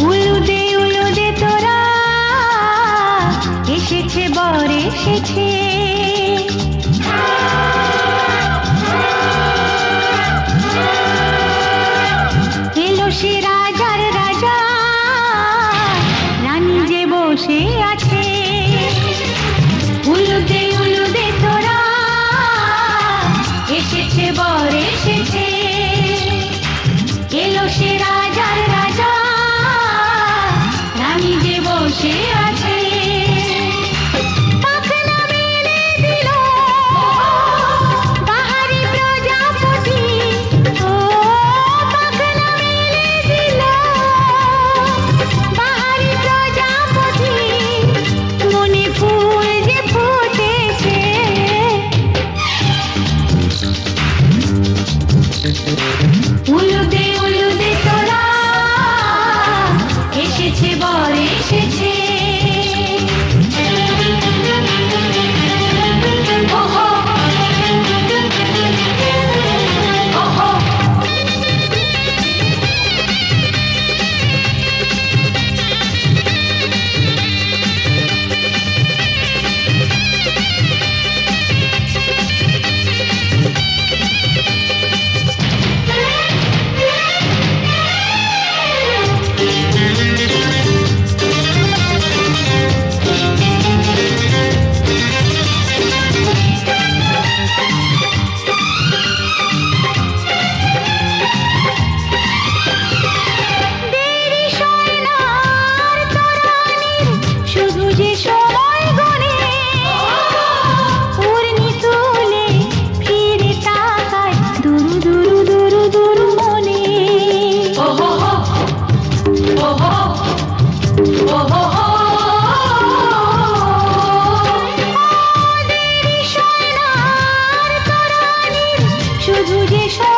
উলুদে উলুদে তোরা এসেছে বর এসেছে। রাজার রাজা বসে আছে। তোরা এসেছে বর এসেছে। ঘুরে সব